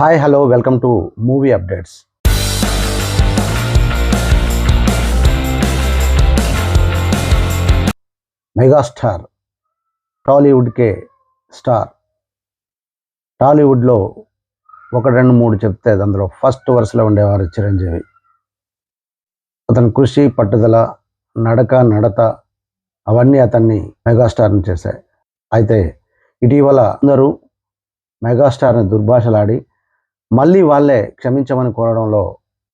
Hi hello welcome to movie updates megastar టాలీవుడ్కే star టాలీవుడ్లో ఒక రెండు మూడు చెప్తే అందులో ఫస్ట్ వరుసలో ఉండేవారు చిరంజీవి. అతని కృషి పట్టుదల నడక నడత అవన్నీ అతన్ని మెగాస్టార్ని చేశాయి. అయితే ఇటీవల అందరూ మెగాస్టార్ని దుర్భాషలాడి మళ్ళీ వాళ్ళే క్షమించమని కోరడంలో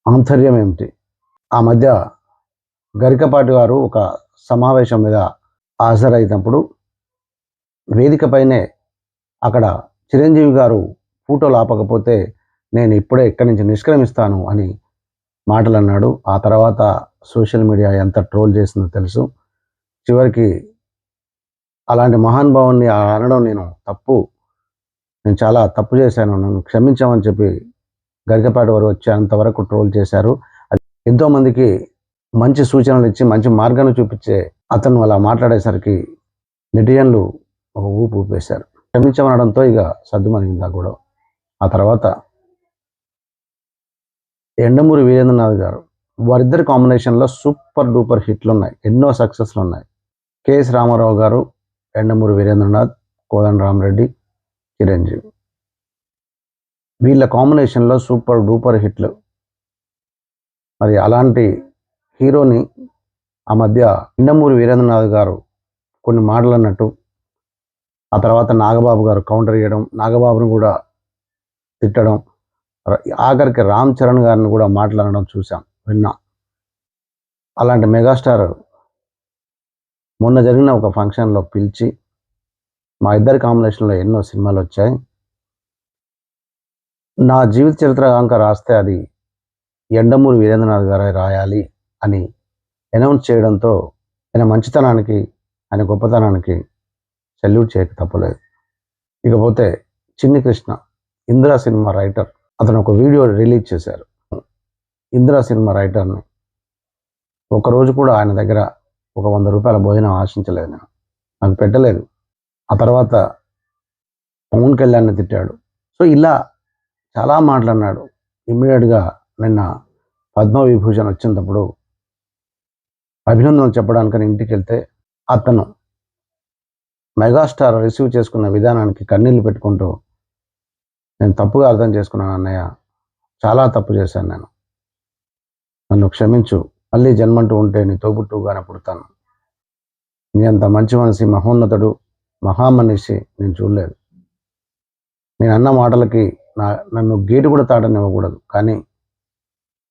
ఆంతర్యం ఏమిటి? ఆ మధ్య గరికపాటి గారు ఒక సమావేశం మీద హాజరైనప్పుడు వేదికపైనే అక్కడ చిరంజీవి గారు ఫోటోలు ఆపకపోతే నేను ఇప్పుడే ఇక్కడి నుంచి నిష్క్రమిస్తాను అని మాటలు అన్నాడు ఆ తర్వాత సోషల్ మీడియా ఎంత ట్రోల్ చేసిందో తెలుసు. చివరికి అలాంటి మహానుభావుని అనడం నేను తప్పు నేను చాలా తప్పు చేశాను. నన్ను క్షమించామని చెప్పి గరికపాటి వారు వచ్చి అంతవరకు ట్రోల్ చేశారు. అది ఎంతోమందికి మంచి సూచనలు ఇచ్చి మంచి మార్గాన్ని చూపించే అతను అలా మాట్లాడేసరికి నెటిజన్లు ఒక ఊపు ఊపేశారు. క్షమించమనడంతో ఇక సర్దుమనిగిందా కూడా ఆ తర్వాత ఎండమూరి వీరేంద్రనాథ్ గారు వారిద్దరి కాంబినేషన్లో సూపర్ డూపర్ హిట్లు ఉన్నాయి ఎన్నో సక్సెస్లు ఉన్నాయి కెఎస్ రామారావు గారు ఎండమూరి వీరేంద్రనాథ్ కోదండ రామరెడ్డి చిరంజీవి. వీళ్ళ కాంబినేషన్లో సూపర్ డూపర్ హిట్లు మరి అలాంటి హీరోని ఆ మధ్య ఇండమూరి వీరేంద్రనాథ్ గారు కొన్ని మాటలు అన్నట్టు ఆ తర్వాత నాగబాబు గారు కౌంటర్ చేయడం నాగబాబును కూడా తిట్టడం ఆఖరికి రామ్ చరణ్ గారిని కూడా మాట్లాడడం చూసాం విన్నాం. అలాంటి మెగాస్టార్ మొన్న జరిగిన ఒక ఫంక్షన్లో పిలిచి మా ఇద్దరి కాంబినేషన్లో ఎన్నో సినిమాలు వచ్చాయి. నా జీవిత చరిత్ర కనుక రాస్తే అది ఎండమూరి వీరేంద్రనాథ్ గారే రాయాలి అని అనౌన్స్ చేయడంతో ఆయన మంచితనానికి ఆయన గొప్పతనానికి సెల్యూట్ చేయక తప్పలేదు. ఇకపోతే చిన్ని కృష్ణ ఇందిరా సినిమా రైటర్ అతను ఒక వీడియో రిలీజ్ చేశారు. ఇందిరా సినిమా రైటర్ని ఒకరోజు కూడా ఆయన దగ్గర ఒక వంద రూపాయల భోజనం ఆశించలేదు నేను. నాకు పెట్టలేదు. ఆ తర్వాత పవన్ కళ్యాణ్ని తిట్టాడు. సో ఇలా చాలా మాట్లాడినాడు. ఇమ్మీడియట్గా నిన్న పద్మవిభూషణ్ వచ్చినప్పుడు అభినందనలు చెప్పడానికని ఇంటికి వెళ్తే అతను మెగాస్టార్ రిసీవ్ చేసుకున్న విధానానికి కన్నీళ్ళు పెట్టుకుంటూ నేను తప్పుగా అర్థం చేసుకున్నాను అన్నయ్య. చాలా తప్పు చేశాను నేను. నన్ను క్షమించు. మళ్ళీ జన్మంటూ ఉంటే నీ తోబుట్టుగానే పుడతాను. నీ అంత మంచి మనిషి మహోన్నతుడు మహామనిషి నేను చూడలేదు. నేను అన్న మాటలకి నా నన్ను గేటు కూడా తాడనివ్వకూడదు. కానీ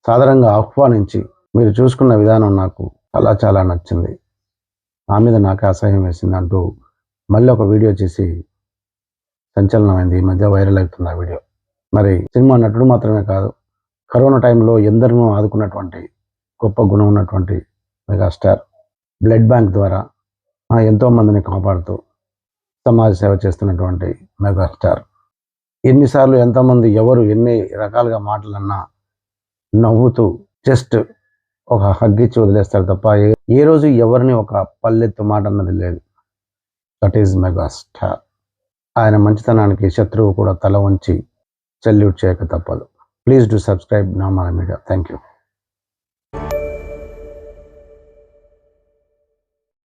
సాధారణంగా ఆహ్వానించి మీరు చూసుకున్న విధానం నాకు చాలా చాలా నచ్చింది. నా మీద నాకు అసహ్యం వేసింది అంటూ మళ్ళీ ఒక వీడియో చేసి సంచలనమైంది. ఈ మధ్య వైరల్ అవుతుంది ఆ వీడియో. మరి సినిమా నటుడు మాత్రమే కాదు కరోనా టైంలో ఎందరినో ఆదుకున్నటువంటి గొప్ప గుణం ఉన్నటువంటి మెగాస్టార్ బ్లడ్ బ్యాంక్ ద్వారా ఎంతోమందిని ఎంతో మందిని కాపాడుతూ సమాజ సేవ చేస్తున్నటువంటి మెగాస్టార్. ఎన్నిసార్లు ఎంతమంది ఎవరు ఎన్ని రకాలుగా మాటలన్నా నవ్వుతూ జస్ట్ ఒక హగ్గిచ్చి వదిలేస్తారు తప్ప ఏ- రోజు ఎవరిని ఒక పల్లెత్తు మాట అన్నది లేదు. That is megastar. ఆయన మంచితనానికి శత్రువు కూడా తల వంచి సెల్యూట్ చేయక తప్పదు. Please do subscribe Namala media. Thank you